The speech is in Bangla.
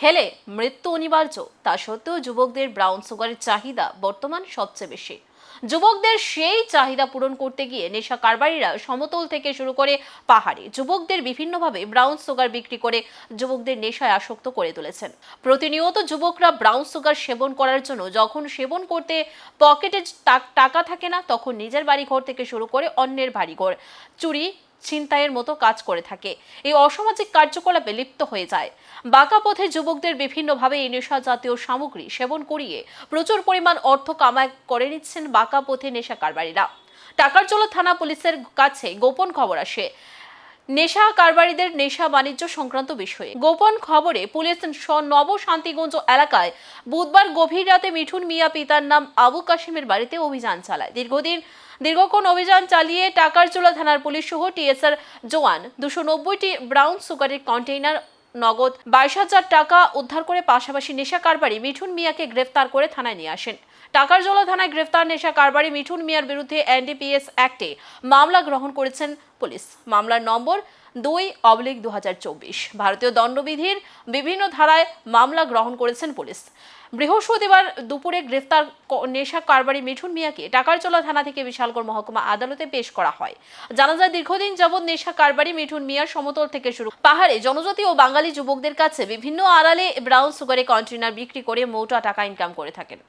খেলে মৃত্যু অনিবার্য। তা সত্ত্বেও যুবকদের ব্রাউন সুগারের চাহিদা বর্তমান সবচেয়ে বেশি। যুবকদের সেই চাহিদা পূরণ করতে গিয়ে নেশা কারবারিরা সমতল থেকে শুরু করে পাহাড়ে। যুবকদের বিভিন্নভাবে ব্রাউন সুগার বিক্রি করে যুবকদের নেশায় আসক্ত করে তুলেছেন। প্রতিনিয়ত যুবকরা ব্রাউন সুগার সেবন করার জন্য যখন সেবন করতে পকেটে টাকা থাকে না, তখন নিজের বাড়ি ঘর থেকে শুরু করে অন্যের বাড়িঘর। চুরি ছিনতাইয়ের মতো কাজ করে থাকে। এই অসামাজিক কার্যকলাপে লিপ্ত হয়ে যায়। বাঁকা পথে যুবকদের বিভিন্নভাবে এই নেশা জাতীয় সামগ্রী সেবন করিয়ে প্রচুর পরিমাণ অর্থ কামাই করে নিচ্ছেন বাঁকা পথে নেশা কারবারীরা টাকারজলা থানা পুলিশের কাছে গোপন খবর আসে। নেশা কারবারিদের নেশা বাণিজ্য সংক্রান্ত বিষয়ে। গোপন খবরে পুলিশ নব শান্তিগঞ্জ এলাকায় বুধবার গভীর রাতে মিঠুন মিয়া পিতার নাম আবু কাশিমের বাড়িতে অভিযান চালায়। দীর্ঘদিন, দীর্ঘক্ষণ অভিযান চালিয়ে টাকারচোলা থানার পুলিশ সহ টিএসআর জওয়ান। দুশো নব্বইটি ব্রাউন সুগারের কন্টেইনার নগদ বাইশ হাজার টাকা উদ্ধার করে পাশাপাশি নেশা কারবারি মিঠুন মিয়াকে গ্রেফতার করে থানায় নিয়ে আসেন। টাকার জলা থানায় গ্রেফতার নেশা কারবারি মিঠুন মিয়ার বিরুদ্ধে এনডিপিএস অ্যাক্টে মামলা গ্রহণ করেছেন পুলিশ। মামলার নম্বর দুই অবলিক দুহাজার চব্বিশ। ভারতীয় দণ্ডবিধির বিভিন্ন ধারায় মামলা গ্রহণ করেছেন পুলিশ। বৃহস্পতিবার দুপুরে গ্রেফতার নেশা কারবারি মিঠুন মিয়াকে টাকারচলা থানা থেকে বিশালগড় মহকুমা আদালতে পেশ করা হয়। জানা যায়, দীর্ঘদিন যাবৎ নেশা কারবারি মিঠুন মিয়ার সমতল থেকে শুরু। পাহাড়ে জনজাতি ও বাঙালি যুবকদের কাছে বিভিন্ন আড়ালে ব্রাউন সুগারে কন্টেনার বিক্রি করে মোটা টাকা ইনকাম করে থাকেন।